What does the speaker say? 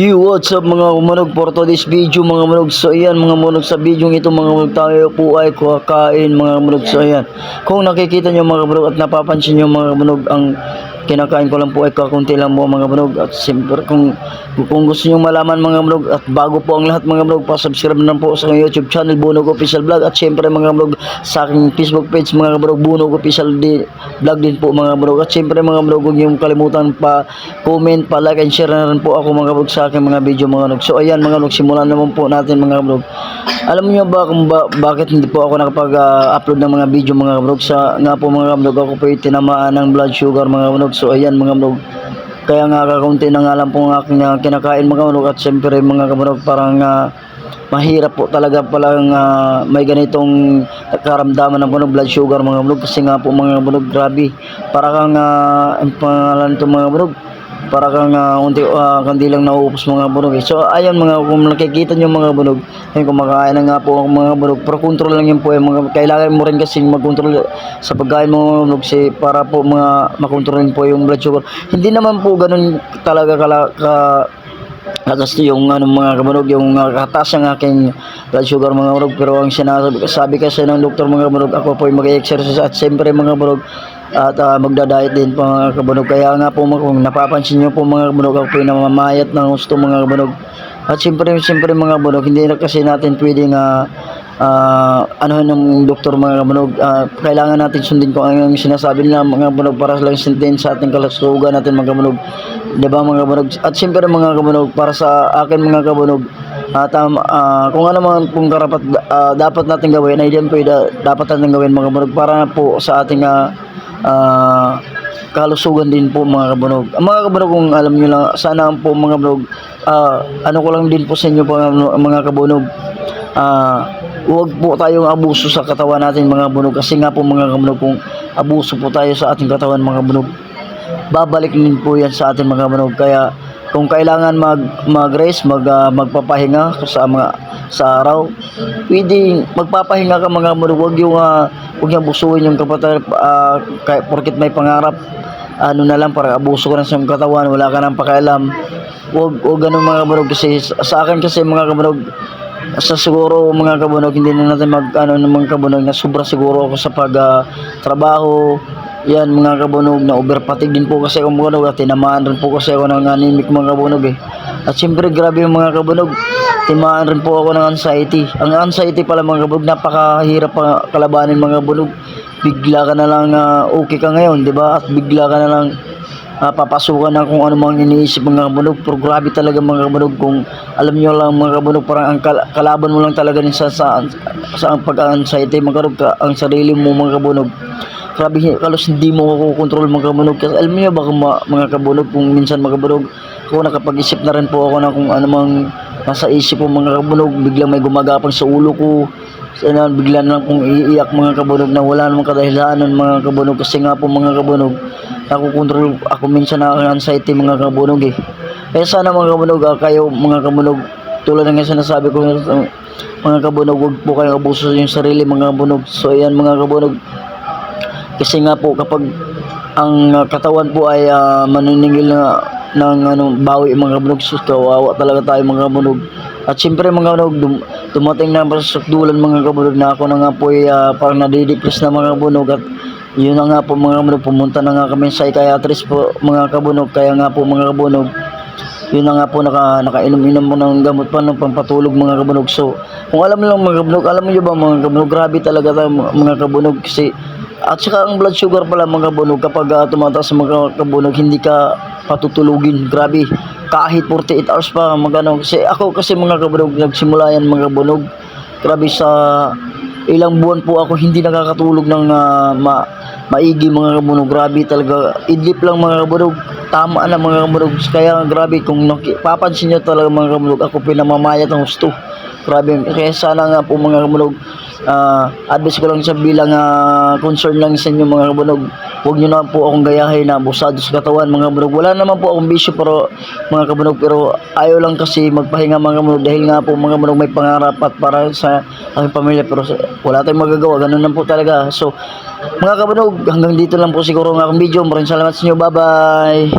Yo, what's up mga kumunog for today's video mga kumunog. So ayan mga kumunog sa video ito mga kumunog tayo po ay kakain mga kumunog. So ayan, kung nakikita nyo mga kumunog at napapansin nyo mga kumunog ang kinakain ko lang po ay kakunti lang po mga kumunog. At siyempre kung, kung gusto nyo malaman mga kumunog at bago po ang lahat mga kumunog pa-subscribe na po sa YouTube channel Bunog Official Vlog at siyempre mga kumunog sa aking Facebook page mga kumunog Bunog Official Vlog din po mga kumunog. At siyempre mga kumunog huwag nyo kalimutan pa comment, pa like and share na rin po ako mga kumunog sa aking mga video mga kumunog. So ayan mga kumunog simulan naman po natin mga kumunog. Alam niyo ba kung ba, bakit hindi po ako nakapag-upload ng mga video mga kumunog sa nga po mga kumunog ako po ay tinamaan ng blood sugar mga kumunog. So ayan mga kumunog kaya nga kakaunti na nga lang po ang aking ah, kinakain mga kumunog at siyempre mga kumunog parang ah, mahirap po talaga palang ah, may ganitong karamdaman ng kumunog blood sugar mga kumunog kasi nga po mga kumunog grabe. Para kang uh, ang pangalan ito mga kumunog para kang uh, unti uh, kandi lang nauupos mga bunog eh. So ayun mga kung nakikita niyo mga bunog, ayun kumakain na nga po ang mga bunog. Pero control lang yun po eh, mga kailangan mo rin kasi mag-control sa pagkain mo mga bunog si para po mga makontrol po yung blood sugar. Hindi naman po ganun talaga kala, ka Nagasto yung ano, mga kabanog, yung uh, kataas ng aking blood sugar mga kabanog. Pero ang sinasabi sabi kasi ng doktor mga kabanog, ako po ay mag-exercise at siyempre mga kabanog, at uh, magda-diet din po mga kabanog. Kaya nga po kung napapansin nyo po mga kabanog, ako po ay namamayat ng gusto mga kabanog. At siyempre, siyempre mga kabanog, hindi na kasi natin pwedeng uh, ah ano ng doktor mga kabanog, ah, kailangan natin sundin kung ano yung sinasabi nila mga kabanog para lang sundin sa ating kalusugan natin mga kabanog. 'Di ba mga kabanog? At siyempre mga kabanog, para sa akin mga kabanog, ah, tama, ah, kung ano man pong karapat ah, dapat natin gawin, ay diyan po yung da- dapat natin gawin mga kabanog para po sa ating ah, ah, kalusugan din po mga kabanog. Ang mga kabanog kung alam niyo lang, sana po mga kabanog, ah, ano ko lang din po sa inyo po mga, kabanog, ah, huwag po tayong abuso sa katawan natin mga bunog kasi nga po mga kabunog kung abuso po tayo sa ating katawan mga bunog babalik din po yan sa ating mga bunog kaya kung kailangan mag mag-rest, mag ah, magpapahinga sa mga sa araw, pwede magpapahinga ka mga bunog, huwag yung uh, huwag yung abusuin yung kapatid uh, kaya porket may pangarap ano na lang para abuso ka na sa iyong katawan, wala ka nang pakialam. Huwag huwag ganun mga kabunog kasi sa akin kasi mga kabunog sa siguro mga kabunog hindi na natin mag ano ng mga kabunog na sobra siguro ako sa pag ah, trabaho. Yan mga kabunog na over fatigue din po kasi ako mga kabunog at tinamaan rin po kasi ako ng anemic mga kabunog eh. At siyempre grabe yung mga kabunog timaan rin po ako ng anxiety. Ang anxiety pala mga kabunog napakahirap pa kalabanin mga kabunog bigla ka na lang ah, okay ka ngayon di ba? At bigla ka na lang uh, papasukan ng kung ano mga iniisip mga kabunog pero grabe talaga mga kabunog kung alam nyo lang mga kabunog parang ang kal- kalaban mo lang talaga sa sa, sa pag-anxiety mga kabunog ka- ang sarili mo mga kabunog grabe kalos hindi mo makokontrol mga kabunog kasi alam niyo ba ma- mga kabunog kung minsan mga kabunog ako nakapag-isip na rin po ako na kung ano mang nasa isip ko mga kabunog biglang may gumagapang sa ulo ko. Sana bigla na lang kung iiyak mga kabunog na wala namang kadahilanan mga kabunog kasi nga po mga kabunog ako control ako minsan na ang anxiety mga kabunog eh. Kaya sana mga kabunog ah, kayo mga kabunog tulad ng sinasabi ko mga kabunog wag po kayong abuso sa inyong sarili mga kabunog. So ayan mga kabunog. Kasi nga po kapag ang katawan po ay uh, maniningil na ng ano bawi mga kabunog sus kawawa talaga tayo mga kabunog at siyempre mga kabunog dum, dumating na sa mga kabunog na ako na nga po ay uh, parang nadidepress na mga kabunog at yun na nga po mga kabunog pumunta na nga kami sa psychiatrist po mga kabunog kaya nga po mga kabunog yun na nga po naka, nakainom-inom mo ng gamot pa ng pampatulog mga kabunog so kung alam lang mga kabunog alam mo ba mga kabunog grabe talaga tayo mga kabunog kasi at saka ang blood sugar pala mga kabunog kapag uh, tumataas mga kabunog hindi ka patutulugin. Grabe kahit 48 hours pa magano kasi ako kasi mga kabunog nagsimula yan mga kabunog. Grabe sa ilang buwan po ako hindi nakakatulog ng ah, ma maigi mga kabunog. Grabe talaga idlip lang mga kabunog. Tama na mga kabunog. Kaya grabe kung papansin nyo talaga mga kabunog ako pinamamayat ng gusto grabe kaya sana nga po mga kabunog ah advice ko lang sa bilang ah, concern lang sa inyo mga kabunog huwag nyo na po akong gayahin na abusado sa katawan mga kabunog wala naman po akong bisyo pero mga kabunog pero ayaw lang kasi magpahinga mga kabunog. Dahil nga po mga kabunog may pangarap at para sa aking pamilya pero wala tayong magagawa. Ganun lang po talaga. So mga kabunog hanggang dito lang po siguro ang aking video. Maraming salamat sa inyo. Bye bye